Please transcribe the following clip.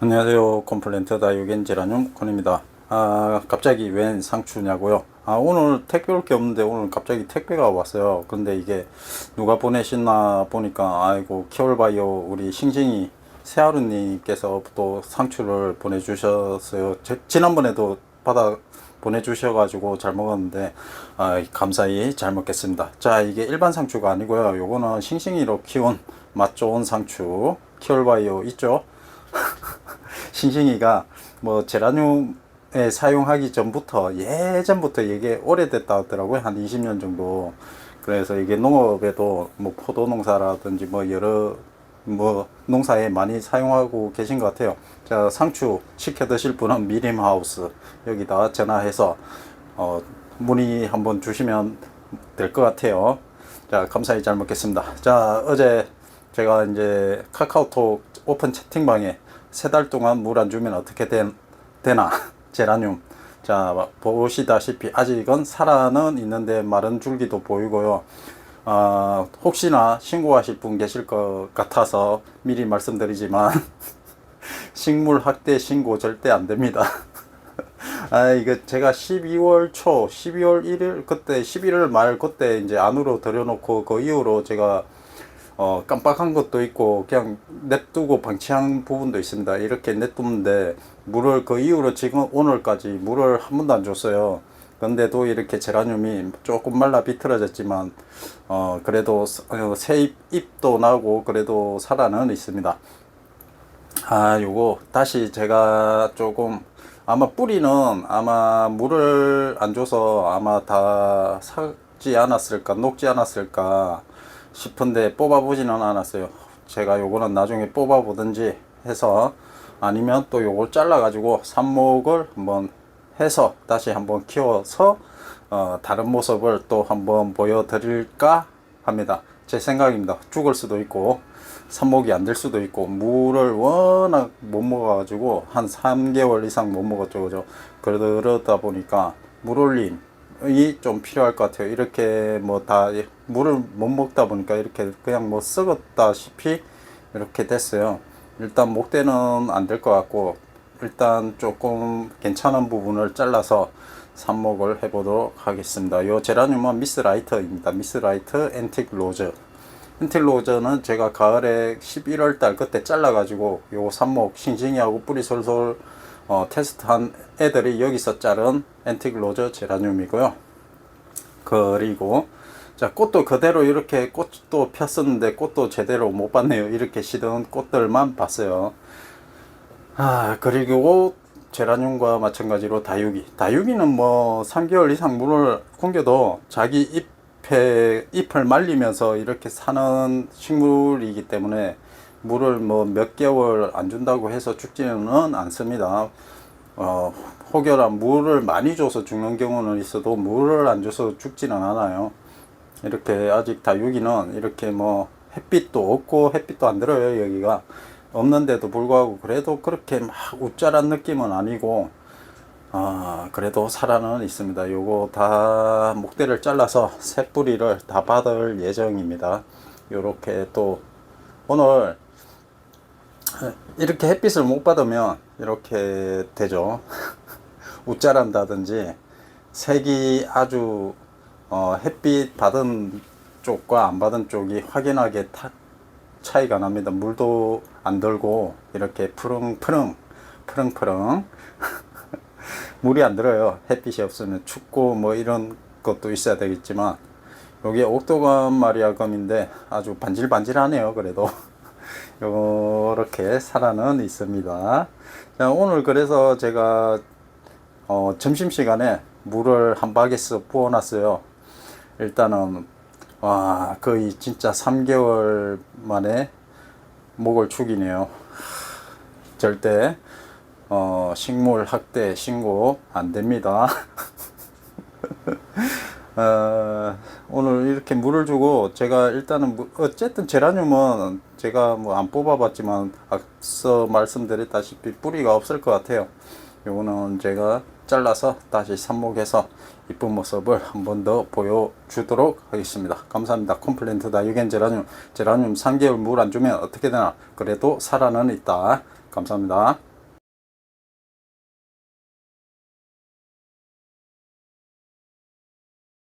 안녕하세요. 컴플렌트 다육엔 제라늄 콘입니다. 아, 갑자기 웬 상추냐고요? 아, 오늘 택배 올 게 없는데 오늘 갑자기 택배가 왔어요. 근데 이게 누가 보내셨나 보니까 아이고, 키올바이오 우리 싱싱이 세하루님께서 또 상추를 보내주셨어요. 제- 지난번에도 받아 보내주셔가지고 잘 먹었는데 아, 감사히 잘 먹겠습니다. 자, 이게 일반 상추가 아니고요. 요거는 싱싱이로 키운 맛 좋은 상추 키올바이오 있죠? 싱싱이가 뭐 제라늄에 사용하기 전부터 예전부터 이게 오래됐다 하더라고요. 한 20년 정도. 그래서 이게 농업에도 뭐 포도 농사라든지 뭐 여러 뭐 농사에 많이 사용하고 계신 것 같아요. 자 상추 시켜 드실 분은 미림 하우스 여기다 전화해서 어 문의 한번 주시면 될 것 같아요. 자 감사히 잘 먹겠습니다. 자 어제 제가 이제 카카오톡 오픈 채팅방에 세 달 동안 물 안 주면 어떻게 된, 되나? 제라늄. 자 보시다시피 아직은 살아는 있는데 마른 줄기도 보이고요. 아 혹시나 신고하실 분 계실 것 같아서 미리 말씀드리지만 식물 학대 신고 절대 안 됩니다. 아 이거 제가 12월 초 12월 1일 그때 11월 말 그때 이제 안으로 들여놓고 그 이후로 제가 어, 깜빡한 것도 있고 그냥 냅두고 방치한 부분도 있습니다. 이렇게 냅두는데 물을 그 이후로 지금 오늘까지 물을 한 번도 안 줬어요. 근데도 이렇게 제라늄이 조금 말라 비틀어졌지만 어, 그래도 어, 새 잎, 잎도 나고 그래도 살아는 있습니다. 아, 요거 다시 제가 조금 아마 뿌리는 아마 물을 안 줘서 아마 다 삭지 않았을까 녹지 않았을까 싶은데 뽑아보지는 않았어요. 제가 요거는 나중에 뽑아보든지 해서 아니면 또 요걸 잘라 가지고 삽목을 한번 해서 다시 한번 키워서 어, 다른 모습을 또 한번 보여드릴까 합니다. 제 생각입니다. 죽을 수도 있고 삽목이 안 될 수도 있고 물을 워낙 못 먹어 가지고 한 3개월 이상 못 먹었죠. 그죠? 그러다 보니까 물 올림 이좀 필요할 것 같아요. 이렇게 뭐 다 물을 못 먹다 보니까 이렇게 그냥 뭐 썩었다시피 이렇게 됐어요. 일단 목대는 안 될 것 같고 일단 조금 괜찮은 부분을 잘라서 삽목을 해보도록 하겠습니다. 요 제라늄은 미스 라이트입니다. 미스 라이트 앤틱 로즈. 앤틱 로즈는 제가 가을에 11월 달 그때 잘라가지고 요 삽목 싱싱이하고 뿌리 솔솔 어, 테스트한 애들이 여기서 자른 앤틱 로즈 제라늄이고요. 그리고 자 꽃도 그대로 이렇게 꽃도 폈었는데 꽃도 제대로 못 봤네요. 이렇게 시든 꽃들만 봤어요. 아 그리고 제라늄과 마찬가지로 다육이 다육이는 뭐 3개월 이상 물을 kum겨도 자기 잎에 잎을 말리면서 이렇게 사는 식물이기 때문에 물을 뭐 몇 개월 안 준다고 해서 죽지는 않습니다. 어, 혹여나 물을 많이 줘서 죽는 경우는 있어도 물을 안 줘서 죽지는 않아요. 이렇게 아직 다육이는 이렇게 뭐 햇빛도 없고 햇빛도 안 들어요 여기가 없는데도 불구하고 그래도 그렇게 막 웃자란 느낌은 아니고 아 그래도 살아는 있습니다 요거 다 목대를 잘라서 새 뿌리를 다 받을 예정입니다 요렇게 또 오늘 이렇게 햇빛을 못 받으면 이렇게 되죠 웃자란다든지 색이 아주 어, 햇빛 받은 쪽과 안 받은 쪽이 확연하게 타, 차이가 납니다. 물도 안 들고 이렇게 푸릉푸릉 푸릉푸릉 물이 안 들어요. 햇빛이 없으면 춥고 뭐 이런 것도 있어야 되겠지만 여기 옥도감 마리아감인데 아주 반질반질하네요. 그래도 요렇게 살아는 있습니다. 자, 오늘 그래서 제가 어, 점심시간에 물을 한 바게스 부어 놨어요. 일단은 와 거의 진짜 3개월 만에 목을 축이네요. 절대 어, 식물 학대 신고 안 됩니다. 어, 오늘 이렇게 물을 주고 제가 일단은 무- 어쨌든 제라늄은 제가 뭐 안 뽑아봤지만 앞서 말씀드렸다시피 뿌리가 없을 것 같아요. 요거는 제가 잘라서 다시 삽목해서 이쁜 모습을 한 번 더 보여주도록 하겠습니다. 감사합니다. 콤플렌트다 유겐 제라늄 제라늄 3개월 물 안 주면 어떻게 되나 그래도 살아는 있다. 감사합니다.